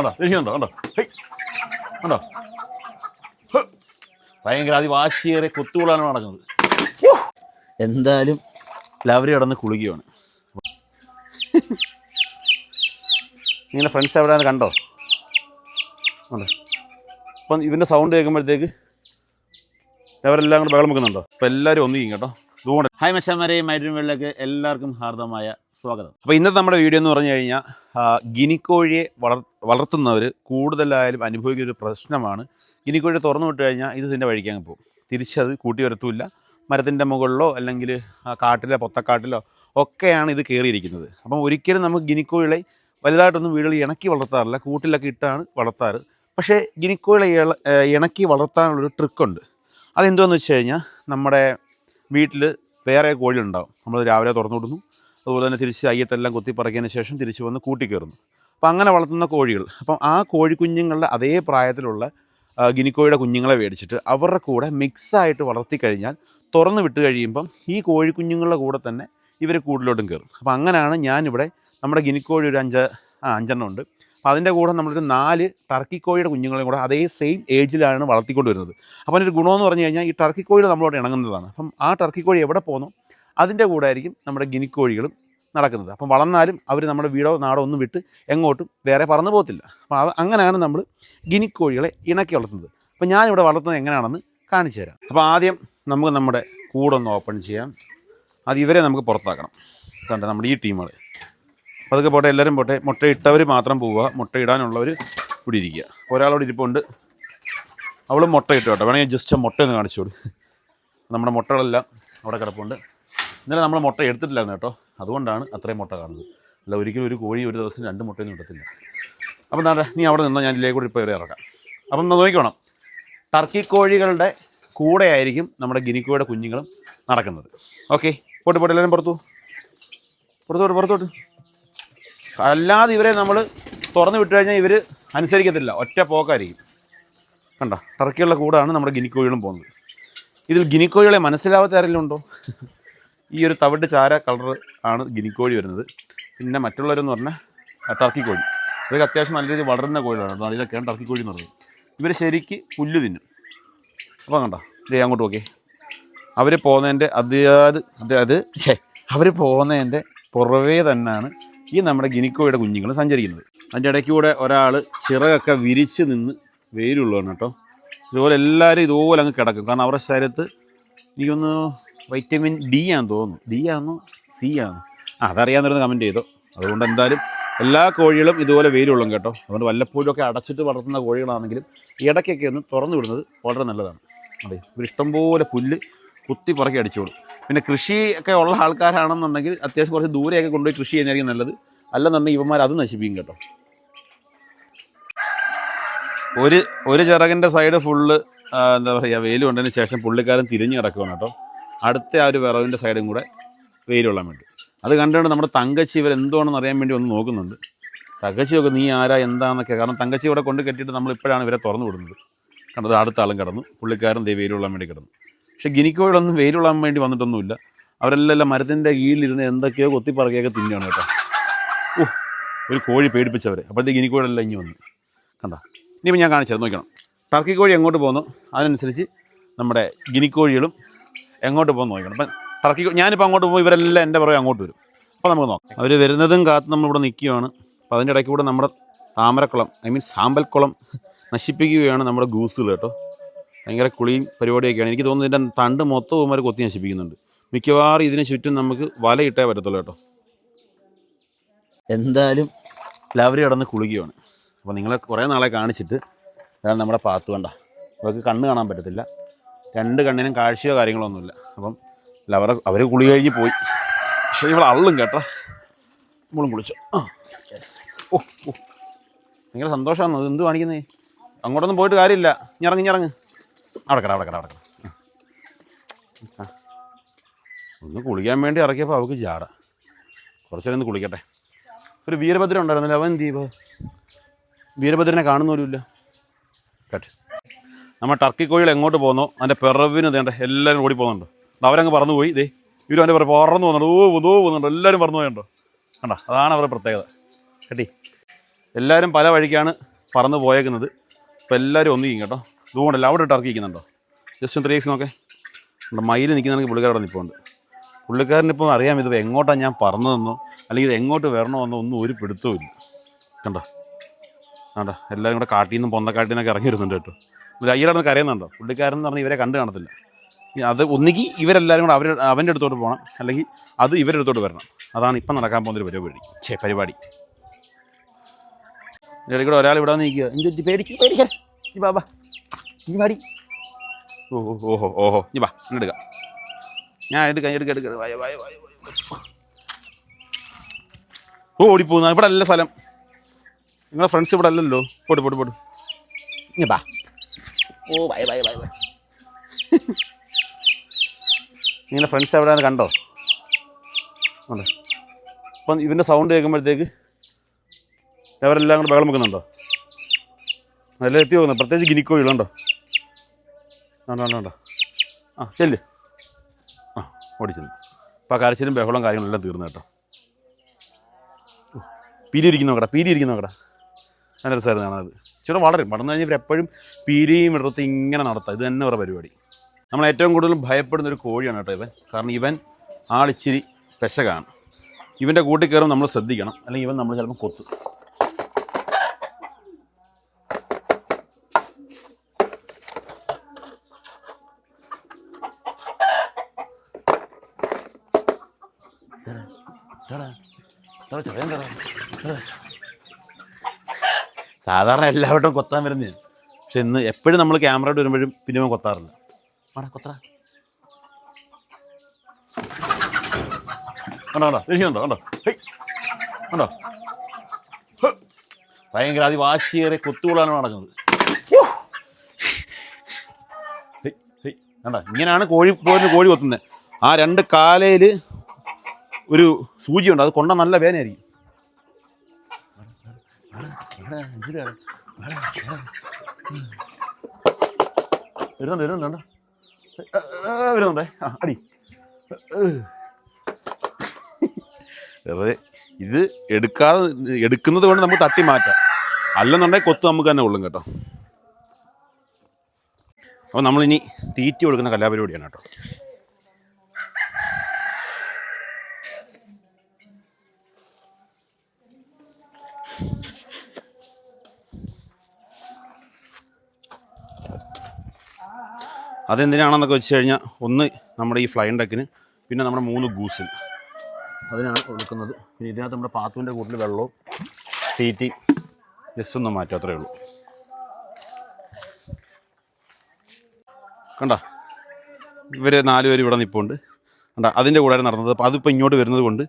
കണ്ടോ? ദേഷ്യമുണ്ടോ കണ്ടോ. കണ്ടോ. ഭയങ്കര അതിവാശിയേറെ കൊത്തുകൂടാണ് നടക്കുന്നത്. എന്തായാലും ലവരി കിടന്ന് കുളിക്കുകയാണ്. ഇങ്ങനെ ഫ്രണ്ട്സ് എവിടെയാണ് കണ്ടോ? കണ്ടോ? അപ്പം ഇവന്റെ സൗണ്ട് കേൾക്കുമ്പോഴത്തേക്ക് അവരെല്ലാം കൂടെ ബഹളം വെക്കുന്നുണ്ടോ? അപ്പം എല്ലാവരും ഒന്നിക്കും കേട്ടോ. ഹായ് മച്ചാമാരെയും മൈരും വെള്ളക്ക് എല്ലാവർക്കും ഹാർദമായ സ്വാഗതം. അപ്പോൾ ഇന്നത്തെ നമ്മുടെ വീഡിയോ എന്ന് പറഞ്ഞു കഴിഞ്ഞാൽ ഗിനിക്കോഴിയെ വളർ വളർത്തുന്നവർ കൂടുതലായാലും അനുഭവിക്കുന്ന ഒരു പ്രശ്നമാണ്. ഗിനിക്കോഴി തുറന്നു വിട്ട് കഴിഞ്ഞാൽ ഇത് ഇതിന്റെ വഴിക്ക് അങ്ങ് പോകും. തിരിച്ചത് കൂട്ടി വരത്തുമില്ല മരത്തിന്റെ മുകളിലോ അല്ലെങ്കിൽ കാട്ടിലോ പൊത്തക്കാട്ടിലോ ഒക്കെയാണ് ഇത് കയറിയിരിക്കുന്നത്. അപ്പം ഒരിക്കലും നമുക്ക് ഗിനിക്കോഴികളെ വലുതായിട്ടൊന്നും വീടുകളിൽ ഇണക്കി വളർത്താറില്ല. കൂട്ടിലൊക്കെ ഇട്ടാണ് വളർത്താറ്. പക്ഷേ ഗിനിക്കോഴികളെ ഇണക്കി വളർത്താനുള്ളൊരു ട്രിക്കുണ്ട് അതെന്തുവാന്ന് വെച്ച് കഴിഞ്ഞാൽ നമ്മുടെ വീട്ടിൽ വേറെ കോഴികളുണ്ടാവും. നമ്മൾ രാവിലെ തുറന്നു വിടുന്നു. അതുപോലെ തന്നെ തിരിച്ച് അയ്യത്തെല്ലാം കുത്തിപ്പറക്കിയതിന് ശേഷം തിരിച്ച് വന്ന് കൂട്ടിക്കയറുന്നു അപ്പം അങ്ങനെ വളർത്തുന്ന കോഴികൾ. അപ്പം ആ കോഴിക്കുഞ്ഞുങ്ങളുടെ അതേ പ്രായത്തിലുള്ള ഗിനിക്കോയുടെ കുഞ്ഞുങ്ങളെ മേടിച്ചിട്ട് അവരുടെ കൂടെ മിക്സായിട്ട് വളർത്തി കഴിഞ്ഞാൽ തുറന്ന് വിട്ട് കഴിയുമ്പം ഈ കോഴിക്കുഞ്ഞുങ്ങളുടെ കൂടെ തന്നെ ഇവർ കൂടുതലോട്ടും കയറും അപ്പം അങ്ങനെയാണ് ഞാനിവിടെ നമ്മുടെ ഗിനിക്കോഴി ഒരു അഞ്ച് ആ അഞ്ചെണ്ണം ഉണ്ട്. അപ്പോൾ അതിന്റെ കൂടെ നമ്മളൊരു നാല് ടർക്കി കോഴിയുടെ കുഞ്ഞുങ്ങളെയും കൂടെ അതേ സെയിം ഏജിലാണ് വളർത്തിക്കൊണ്ട് വരുന്നത് അപ്പോൾ അതിന്റെ ഗുണമെന്ന് പറഞ്ഞു കഴിഞ്ഞാൽ ഈ ടർക്കി കോഴികൾ നമ്മളോട് ഇണങ്ങുന്നതാണ്. അപ്പം ആ ടർക്കി കോഴി എവിടെ പോകുന്നു അതിന്റെ കൂടെ ആയിരിക്കും നമ്മുടെ ഗിനിക്കോഴികളും നടക്കുന്നത്. അപ്പം വളർന്നാലും അവർ നമ്മുടെ വീടോ നാടോ ഒന്നും വിട്ട് എങ്ങോട്ടും വേറെ പറന്നു പോകത്തില്ല. അപ്പോൾ അത് അങ്ങനെയാണ് നമ്മൾ ഗിനിക്കോഴികളെ ഇണക്കി വളർത്തുന്നത്. അപ്പോൾ ഞാനിവിടെ വളർത്തുന്നത് എങ്ങനെയാണെന്ന് കാണിച്ചു തരാം. അപ്പോൾ ആദ്യം നമുക്ക് നമ്മുടെ കൂടൊന്ന് ഓപ്പൺ ചെയ്യാം. അത് ഇവരെ നമുക്ക് പുറത്താക്കണം. കണ്ടോ നമ്മുടെ ഈ ടീമുകൾ അതൊക്കെ പോട്ടെ എല്ലാവരും പോട്ടെ. മുട്ട ഇട്ടവർ മാത്രം പോവുക. മുട്ട ഇടാനുള്ളവർ ഇവിടെ ഇരിക്കുക. ഒരാളോട് ഇരിപ്പുണ്ട്. അവൾ മുട്ട ഇട്ടു കേട്ടോ. വേണമെങ്കിൽ ജസ്റ്റ് മുട്ട ഒന്ന് കാണിച്ചോളൂ നമ്മുടെ മുട്ടകളെല്ലാം അവിടെ കിടപ്പുണ്ട്. ഇന്നലെ നമ്മൾ മുട്ട എടുത്തിട്ടില്ലായിരുന്നു കേട്ടോ. അതുകൊണ്ടാണ് അത്രയും മുട്ട കാണുന്നത്. അല്ല ഒരിക്കലും ഒരു കോഴി ഒരു ദിവസം രണ്ട് മുട്ടയൊന്നും കിട്ടത്തില്ല അപ്പം എന്താ നീ അവിടെ നിന്നാൽ ഞാൻ ഇല്ലേ കൂടി ഇപ്പോൾ ഇവരെ ഇറക്കാം അപ്പം നോക്കിക്കോണം. ടർക്കി കോഴികളുടെ കൂടെ ആയിരിക്കും നമ്മുടെ ഗിനിക്കോയുടെ കുഞ്ഞുങ്ങളും നടക്കുന്നത്. ഓക്കെ പോട്ട് പോട്ട്. എല്ലാവരും പുറത്തു പുറത്തോട്ട് പുറത്തോട്ട്. അല്ലാതെ ഇവരെ നമ്മൾ തുറന്നു വിട്ടു കഴിഞ്ഞാൽ ഇവർ അനുസരിക്കത്തില്ല. ഒറ്റ പോക്കായിരിക്കും. കണ്ട? ടർക്കിയുള്ള കൂടാണ് നമ്മുടെ ഗിനിക്കോഴികളും പോകുന്നത്. ഇതിൽ ഗിനിക്കോഴികളെ മനസ്സിലാവാത്ത ആരെങ്കിലും ഉണ്ടോ? ഈ ഒരു തവിട്ട് ചാര കളർ ആണ് ഗിനിക്കോഴി വരുന്നത്. പിന്നെ മറ്റുള്ളവരെന്ന് പറഞ്ഞാൽ ടർക്കി കോഴി അതൊക്കെ അത്യാവശ്യം നല്ല രീതിയിൽ വളരുന്ന കോഴികളാണ്. ഇതൊക്കെയാണ് ടർക്കി കോഴി എന്ന് പറയുന്നത്. ഇവർ ശരിക്ക് പുല്ല് തിന്നും. അപ്പോൾ കണ്ടോ? ദേ അങ്ങോട്ട് നോക്കേ അവർ പോകുന്നതിന്റെ അതായത് ഛേ അവർ പോകുന്നതിന്റെ പുറവേ തന്നെയാണ് ഈ നമ്മുടെ ഗിനിക്കോയുടെ കുഞ്ഞുങ്ങൾ സഞ്ചരിക്കുന്നത്. അതിന്റെ ഇടയ്ക്ക് കൂടെ ഒരാൾ ചിറകൊക്കെ വിരിച്ച് നിന്ന് വെയിലുള്ളതാണ് കേട്ടോ. ഇതുപോലെ എല്ലാവരും ഇതുപോലെ അങ്ങ് കിടക്കും. കാരണം അവരുടെ ശരീരത്ത് എനിക്കൊന്ന് വൈറ്റമിൻ ഡി ആണെന്ന് തോന്നുന്നു. ഡി ആണെന്നോ സി ആണോ? ആ അതറിയാവുന്നവരൊന്ന് കമന്റ് ചെയ്തോ. അതുകൊണ്ട് എന്തായാലും എല്ലാ കോഴികളും ഇതുപോലെ വെയിലുള്ളും കേട്ടോ. അതുകൊണ്ട് വല്ലപ്പോഴും ഒക്കെ അടച്ചിട്ട് വളർത്തുന്ന കോഴികളാണെങ്കിലും ഇടയ്ക്കൊക്കെ ഒന്ന് തുറന്നു വിടുന്നത് വളരെ നല്ലതാണ്. അതെ ഇഷ്ടംപോലെ പുല്ല് കുത്തി പുറകെ അടിച്ചോളും. പിന്നെ കൃഷി ഒക്കെ ഉള്ള ആൾക്കാരാണെന്നുണ്ടെങ്കിൽ അത്യാവശ്യം കുറച്ച് ദൂരെയൊക്കെ കൊണ്ടുപോയി കൃഷി ചെയ്യുന്നതായിരിക്കും നല്ലത്. അല്ലെന്നുണ്ടെങ്കിൽ ഇവന്മാർ അത് നശിപ്പിക്കും കേട്ടോ. ഒരു ഒരു ചിറകിന്റെ സൈഡ് ഫുള്ള് എന്താ പറയുക വെയിൽ കൊണ്ടതിന് ശേഷം പുള്ളിക്കാരൻ തിരിഞ്ഞു കിടക്കുകയാണ് കേട്ടോ. അടുത്ത ആ ഒരു വിറവിന്റെ സൈഡും കൂടെ വെയിൽ കൊള്ളാൻ വേണ്ടി. അത് കണ്ടുകൊണ്ട് നമ്മുടെ തങ്കച്ചി ഇവർ എന്തുവാണെന്ന് അറിയാൻ വേണ്ടി ഒന്ന് നോക്കുന്നുണ്ട്. തങ്കച്ചിയൊക്കെ നീ ആരാ? എന്താണെന്നൊക്കെ കാരണം തങ്കച്ചി ഇവിടെ കൊണ്ട് കെട്ടിയിട്ട് നമ്മൾ ഇപ്പോഴാണ് ഇവരെ തുറന്നു വിടുന്നത്. കണ്ടത് അടുത്ത ആളും കിടന്നു. പുള്ളിക്കാരൻ ദേ വെയിൽ കൊള്ളാൻ വേണ്ടി കിടന്നു. പക്ഷേ ഗിനിക്കോയിലൊന്നും വെയിൽ കൊള്ളാൻ വേണ്ടി വന്നിട്ടൊന്നുമില്ല. അവരെല്ലാം മരത്തിന്റെ കീഴിലിരുന്ന് എന്തൊക്കെയോ കൊത്തിപ്പറക്കിയൊക്കെ തിന്നാണ് കേട്ടോ. ഓ ഒരു കോഴി പേടിപ്പിച്ചവരെ. അപ്പോഴത്തേക്ക് ഗിനിക്കോയിലെല്ലാം ഇങ്ങനെ വന്നു. കണ്ടോ? ഇനിയിപ്പോൾ ഞാൻ കാണിച്ചത് നോക്കണം ടർക്കി കോഴി എങ്ങോട്ട് പോകുന്നു അതിനനുസരിച്ച് നമ്മുടെ ഗിനിക്കോഴികളും എങ്ങോട്ട് പോകുന്നു നോക്കണം അപ്പം ടർക്കി ഞാനിപ്പോൾ അങ്ങോട്ട് പോകുമ്പോൾ ഇവരെല്ലാം എന്റെ പുറകെ അങ്ങോട്ട് വരും. അപ്പോൾ നമുക്ക് നോക്കാം. അവർ വരുന്നതും കാത്ത് നമ്മളിവിടെ നിൽക്കുകയാണ്. അപ്പോൾ അതിന്റെ ഇടയ്ക്ക് കൂടെ നമ്മുടെ താമരക്കുളം ഐ മീൻ സാമ്പൽക്കുളം നശിപ്പിക്കുകയാണ് നമ്മുടെ ഗൂസുകൾ കേട്ടോ. ഭയങ്കര കുളിയും പരിപാടിയൊക്കെയാണ്. എനിക്ക് തോന്നുന്നു ഇതിന്റെ തണ്ട് മൊത്തം ഇവന്മാർ കൊത്തി നശിപ്പിക്കുന്നുണ്ട്. മിക്കവാറും ഇതിന് ചുറ്റും നമുക്ക് വലയിട്ടേ പറ്റത്തുള്ളൂ കേട്ടോ. എന്തായാലും എല്ലാവരും കിടന്ന് കുളിക്കുകയാണ് അപ്പോൾ നിങ്ങളെ കുറേ നാളെ കാണിച്ചിട്ട് അതാണ് നമ്മുടെ പാത്ത് കണ്ട. അവർക്ക് കണ്ണ് കാണാൻ പറ്റത്തില്ല. രണ്ട് കണ്ണിനും കാഴ്ചയോ കാര്യങ്ങളോ ഒന്നുമില്ല അപ്പം അവരെ അവർ കുളി കഴിഞ്ഞ് പോയി. പക്ഷേ ഇവിടെ അള്ളും കേട്ടോ. നമ്മളും കുളിച്ചു. ഓ ഓ. ഭയങ്കര സന്തോഷമാണ് എന്ത് കാണിക്കുന്നേ? അങ്ങോട്ടൊന്നും പോയിട്ട് കാര്യമില്ല. ഇറങ്ങി ഇറങ്ങ്. അവിടെ കട അവിടെ കട ഒന്ന് കുളിക്കാൻ വേണ്ടി ഇറക്കിയപ്പോൾ അവൾക്ക് ജാട. കുറച്ച് നേരം ഒന്ന് കുളിക്കട്ടെ. ഒരു വീരഭദ്രൻ ഉണ്ടായിരുന്നില്ല അവൻ ചെയ്യുമ്പോൾ വീരഭദ്രനെ കാണുന്നവരുമില്ല കേട്ട്. നമ്മൾ ടർക്കി കോഴികൾ എങ്ങോട്ട് പോകുന്നോ? അതിന്റെ പിറവിന് വേണ്ട എല്ലാവരും ഓടി പോകുന്നുണ്ട്. അവരങ്ങ് പറന്നു പോയി. ഇതേ ഇവരും അവന്റെ പുറകെ പറന്നു പോകുന്നുണ്ട്. ഓ ഓ പോകുന്നുണ്ട്. എല്ലാവരും പറന്നു പോയുണ്ടോ കണ്ടോ? അതാണ് അവരുടെ പ്രത്യേകത. കേട്ടി. എല്ലാവരും പല വഴിക്കാണ് പറന്ന് പോയേക്കുന്നത്. ഇപ്പം എല്ലാവരും ഒന്നിക്കും കേട്ടോ. ഇതുകൊണ്ടല്ല അവിടെ ഇട്ട് ഇറക്കിക്കുന്നുണ്ടോ ജസ്റ്റ് ഒന്ന് ത്രീ എക്സ് നോക്കേ. നമ്മുടെ മയിൽ നിൽക്കുന്നെങ്കിൽ പുള്ളിക്കാരുടെ നിൽപ്പുണ്ട് പുള്ളിക്കാരനിപ്പോൾ അറിയാം ഇത് എങ്ങോട്ടാണ് ഞാൻ പറഞ്ഞതെന്നോ അല്ലെങ്കിൽ ഇത് എങ്ങോട്ട് വരണമെന്നോ ഒന്നും ഒരു പിടുത്തവും കണ്ടോ? കണ്ടോ? എല്ലാവരും കൂടെ കാട്ടിൽ നിന്നും പൊന്തക്കാട്ടിൽ നിന്നൊക്കെ ഇറങ്ങി വരുന്നുണ്ട് കേട്ടോ. ഒരു അയ്യടാണ് കരയുന്നുണ്ടോ? പുള്ളിക്കാരൻ എന്ന് പറഞ്ഞാൽ ഇവരെ കണ്ടു കാണത്തില്ല. അത് ഒന്നുകിൽ ഇവരെല്ലാവരും കൂടെ അവർ അവന്റെ അടുത്തോട്ട് പോകണം. അല്ലെങ്കിൽ അത് ഇവരുടെ അടുത്തോട്ട് വരണം. അതാണ് ഇപ്പം നടക്കാൻ പോകുന്നൊരു പരിപാടി. ഛേ പരിപാടി. ഇടയ്ക്കൂടെ കൂടെ ഒരാൾ ഇവിടെ വന്ന് നിൽക്കുക. എന്ത് പേടിക്ക് പേടിക്കാൻ ബാബാ ഈ വാടി ഓ ഓഹോ ഓഹോ ഈ വാ ഞാൻ എടുക്കാം എടുക്ക എടുക്ക. വായ വായ വായ. ഓ ഓടിപ്പോകുന്ന. ഇവിടെ അല്ല സ്ഥലം. നിങ്ങളെ ഫ്രണ്ട്സ് ഇവിടെ അല്ലല്ലോ. പോട്ട് പോട്ട് പോട്ട് ഇനി വാ. ഓ വായ വായ വായ വായ. നിങ്ങളെ ഫ്രണ്ട്സ് എവിടെയാണ് കണ്ടോ? ഉണ്ട്. അപ്പം ഇവന്റെ സൗണ്ട് കേൾക്കുമ്പോഴത്തേക്ക് അവരെല്ലാം കൂടെ ബഹളം വെക്കുന്നുണ്ടോ? നല്ല എത്തി പോകുന്നു പ്രത്യേകിച്ച് ഗിനിക്കോയിലുണ്ടോ വേണ്ട വേണ്ട. ആ ചെല്ല്. ആ ഓടിച്ചെന്ന്. അപ്പോൾ കരച്ചിലും ബഹളവും കാര്യങ്ങളെല്ലാം തീർന്നു കേട്ടോ. പീരി ഇരിക്കുന്നു നോക്കടാ പീരി ഇരിക്കുന്നു നോക്കടാ. നല്ല രസമായിരുന്നു കാണാനത് ഇച്ചിരി വളരും. വളർന്നു കഴിഞ്ഞാൽ എപ്പോഴും പീരിയും ഇടത്ത് ഇങ്ങനെ നടത്താം. ഇത് തന്നെ ഒരു പരിപാടി. നമ്മൾ ഏറ്റവും കൂടുതൽ ഭയപ്പെടുന്ന ഒരു കോഴിയാണ് കേട്ടോ ഇവൻ. കാരണം ഇവൻ ആളിച്ചിരി പെശകാണ്. ഇവന്റെ കൂട്ടിൽ നമ്മൾ ശ്രദ്ധിക്കണം. അല്ലെങ്കിൽ ഇവൻ നമ്മൾ ചിലപ്പോൾ കൊത്തും. സാധാരണ എല്ലാവരും കൊത്താൻ വരുന്നതാണ് പക്ഷെ ഇന്ന് എപ്പോഴും നമ്മൾ ക്യാമറയോട് വരുമ്പോഴും പിന്നെ കൊത്താറില്ല. കൊത്തറ കണ്ടോ കണ്ടോ ദേഷ്യമുണ്ടോ കണ്ടോ ഹേയ് കണ്ടോ? ഹ്. ഭയങ്കര അതിവാശിയേറെ കൊത്തുകളാണ് നടക്കുന്നത്. കണ്ടോ? ഇങ്ങനെയാണ് കോഴി പോരുന്ന കോഴി കൊത്തുന്നത് ആ രണ്ട് കാലയിൽ ഒരു സൂചിയുണ്ട്. അത് കൊണ്ട നല്ല വേദനയായിരിക്കും. വരുന്നുണ്ട് വരുന്നുണ്ട് വരുന്നുണ്ടേ. അടി. ഇത് എടുക്കാതെ എടുക്കുന്നത് കൊണ്ട് നമുക്ക് തട്ടി മാറ്റാം. അല്ലെന്നുണ്ടെങ്കിൽ കൊത്ത് നമുക്ക് തന്നെ കൊള്ളും കേട്ടോ. അപ്പോൾ നമ്മളിനി തീറ്റി കൊടുക്കുന്ന കലാപരിപാടിയാണ് കേട്ടോ. അതെന്തിനാണെന്നൊക്കെ വെച്ച് കഴിഞ്ഞാൽ ഒന്ന് നമ്മുടെ ഈ ഫ്ലൈൻ ഡക്കിന് പിന്നെ നമ്മുടെ മൂന്ന് ഗൂസിന് അതിനാണ് കൊടുക്കുന്നത്. പിന്നെ ഇതിനകത്ത് നമ്മുടെ പാത്തുവിന്റെ കൂട്ടിൽ വെള്ളവും തീറ്റി ജസ്റ്റ് ഒന്ന് മാറ്റും അത്രേ ഉള്ളൂ. കണ്ട? ഇവർ നാലുപേരും ഇവിടെ നിൽപ്പുണ്ട് കണ്ട? അതിന്റെ കൂടെ നടന്നത്. അപ്പോൾ അതിപ്പോൾ ഇങ്ങോട്ട് വരുന്നത് കൊണ്ട്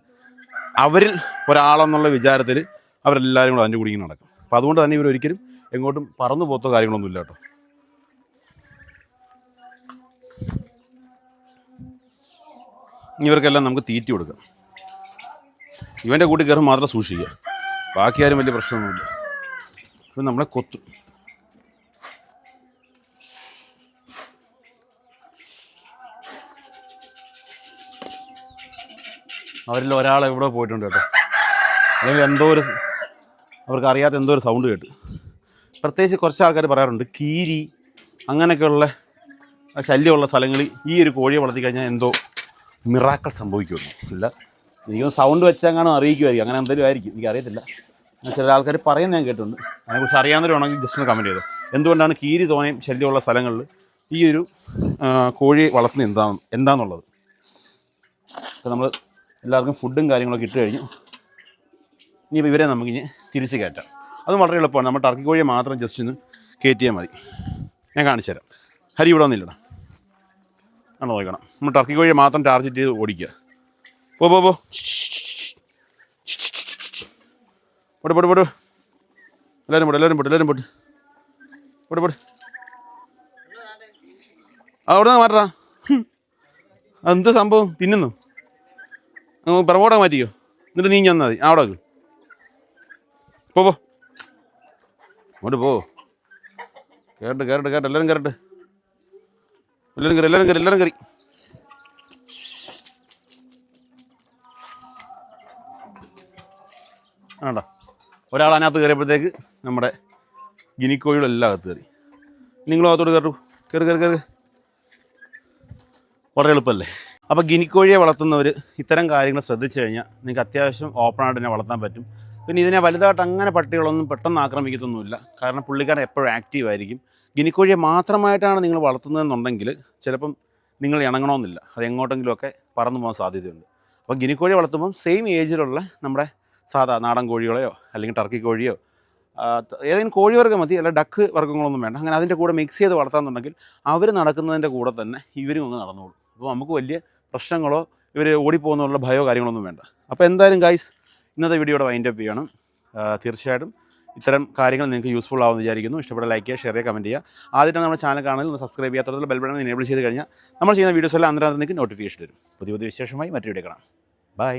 അവരിൽ ഒരാളെന്നുള്ള വിചാരത്തിൽ അവരെല്ലാവരും കൂടെ അതിന്റെ കൂടി ഇങ്ങനെ നടക്കും. അപ്പോൾ അതുകൊണ്ട് തന്നെ ഇവരൊരിക്കലും എങ്ങോട്ടും പറന്നു പോത്തോ കാര്യങ്ങളൊന്നുമില്ല കേട്ടോ. ഇവർക്കെല്ലാം നമുക്ക് തീറ്റി കൊടുക്കാം. ഇവന്റെ കൂട്ടി കയറും മാത്രം സൂക്ഷിക്കുക. ബാക്കി ആരും വലിയ പ്രശ്നമൊന്നുമില്ല. ഇപ്പം നമ്മളെ കൊത്തും. അവരിൽ ഒരാൾ എവിടെ പോയിട്ടുണ്ട് കേട്ടോ. അല്ലെങ്കിൽ എന്തോ ഒരു അവർക്ക് അറിയാത്ത എന്തോ ഒരു സൗണ്ട് കേട്ട്. പ്രത്യേകിച്ച് കുറച്ച് ആൾക്കാർ പറയാറുണ്ട് കീരി അങ്ങനെയൊക്കെയുള്ള ശല്യമുള്ള സ്ഥലങ്ങളിൽ ഈ ഒരു കോഴിയെ വളർത്തി കഴിഞ്ഞാൽ എന്തോ മിറാക്കൾ സംഭവിക്കുമെന്ന്. ഇല്ല. എനിക്ക് സൗണ്ട് വെച്ചെങ്ങാനും അറിയിക്കുമായിരിക്കും. അങ്ങനെ എന്തെങ്കിലും ആയിരിക്കും. എനിക്ക് അറിയത്തില്ല എന്നാൽ ചില ആൾക്കാർ പറയുന്നത് ഞാൻ കേട്ടിട്ടുണ്ട്. അതിനെക്കുറിച്ച് അറിയാവുന്നവരാണെങ്കിൽ ജസ്റ്റ് ഒന്ന് കമന്റ് ചെയ്തു. എന്തുകൊണ്ടാണ് കീരി തോനയും ശല്യമുള്ള സ്ഥലങ്ങളിൽ ഈ ഒരു കോഴി വളർത്തുന്നത് എന്താണ് എന്താണെന്നുള്ളത് അപ്പോൾ നമ്മൾ എല്ലാവർക്കും ഫുഡും കാര്യങ്ങളൊക്കെ ഇട്ട് കഴിഞ്ഞു. ഇനിയിപ്പോൾ ഇവരെ നമുക്ക് ഇനി തിരിച്ച് കയറ്റാം. അതും വളരെ എളുപ്പമാണ്. നമ്മൾ ടർക്കി കോഴിയെ മാത്രം ജസ്റ്റ് ഒന്ന് കയറ്റിയാൽ മതി. ഞാൻ കാണിച്ചു തരാം. ഹരി ഇവിടെ വന്നില്ലടാ. ആണോ നോക്കണം. നമ്മൾ ടർക്കി കോഴിയെ മാത്രം ടാർജറ്റ് ചെയ്ത് ഓടിക്കുക. പോ പോ പോ. പോട്ട് പോട്ട് പോട്ട് എല്ലാവരും പോട്ട് എല്ലാവരും പോട്ട് എല്ലാവരും പോട്ട് പോട്ട് പോട്ട് ആ അവിടെ മാറ്റാ എന്ത് സംഭവം? തിന്നുന്നു. പിറകോടെ മാറ്റിക്കോ. എന്നിട്ട് നീ ഞാൻ മതി. അവിടെ പോ പോ. അങ്ങോട്ട് പോ. കേട്ട് കേറട്ട് കേട്ട് എല്ലാവരും കേറട്ട്. എല്ലാവരും കയറി എല്ലാവരും കയറി എല്ലാവരും കയറി ആണ്ടോ ഒരാൾ അതിനകത്ത് കയറിയപ്പോഴത്തേക്ക് നമ്മുടെ ഗിനിക്കോഴികളെല്ലാം അകത്ത് കയറി നിങ്ങളും അകത്തോട്ട് കയറൂ കയറി കയറി കയറി വളരെ എളുപ്പമല്ലേ? അപ്പോൾ ഗിനിക്കോഴിയെ വളർത്തുന്നവർ ഇത്തരം കാര്യങ്ങൾ ശ്രദ്ധിച്ചു കഴിഞ്ഞാൽ നിങ്ങൾക്ക് അത്യാവശ്യം ഓപ്പണായിട്ട് തന്നെ വളർത്താൻ പറ്റും. പിന്നെ ഇതിനെ വലുതായിട്ട് അങ്ങനെ പട്ടികളൊന്നും പെട്ടെന്ന് ആക്രമിക്കത്തൊന്നുമില്ല. കാരണം പുള്ളിക്കാരൻ എപ്പോഴും ആക്റ്റീവ് ആയിരിക്കും. ഗിനിക്കോഴിയെ മാത്രമായിട്ടാണ് നിങ്ങൾ വളർത്തുന്നതെന്നുണ്ടെങ്കിൽ ചിലപ്പം നിങ്ങൾ ഇണങ്ങണമെന്നില്ല അത് എങ്ങോട്ടെങ്കിലുമൊക്കെ പറന്നു പോകാൻ സാധ്യതയുണ്ട്. അപ്പോൾ ഗിനിക്കോഴി വളർത്തുമ്പം സെയിം ഏജിലുള്ള നമ്മുടെ സാധാ നാടൻ കോഴികളെയോ അല്ലെങ്കിൽ ടർക്കി കോഴിയോ ഏതെങ്കിലും കോഴി വർഗം മതി അല്ല ഡക്ക് വർഗങ്ങളൊന്നും വേണ്ട. അങ്ങനെ അതിന്റെ കൂടെ മിക്സ് ചെയ്ത് വളർത്താന്നുണ്ടെങ്കിൽ അവർ നടക്കുന്നതിന്റെ കൂടെ തന്നെ ഇവരും ഒന്ന് നടന്നോളും. അപ്പോൾ നമുക്ക് വലിയ പ്രശ്നങ്ങളോ ഇവർ ഓടിപ്പോകുന്നുള്ള ഭയോ കാര്യങ്ങളൊന്നും വേണ്ട. അപ്പോൾ എന്തായാലും ഗൈസ് ഇന്നത്തെ വീഡിയോയുടെ വൈൻഡപ്പ് ചെയ്യണം. തീർച്ചയായിട്ടും ഇത്തരം കാര്യങ്ങൾ നിങ്ങൾക്ക് യൂസ്ഫുൾ ആവുമെന്ന് വിചാരിക്കുന്നു. ഇഷ്ടപ്പെട്ട ലൈക്ക് ചെയ്യുക ഷെയർ കമന്റ് ചെയ്യുക. ആദ്യമായിട്ട് നമ്മുടെ ചാനൽ കാണാൻ ഒന്ന് സബ്സ്ക്രൈബ് ചെയ്യാത്ത ബെൽ ബട്ടൺ എനേബിൾ ചെയ്ത് കഴിഞ്ഞാൽ നമ്മൾ ചെയ്യുന്ന വീഡിയോസ് എല്ലാം അന്നേരം നിങ്ങൾക്ക് നോട്ടിഫിക്കേഷൻ വരും പുതിയ പുതിയ വിശേഷമായി മറ്റു വീഡിയോ കാണാം. ബൈ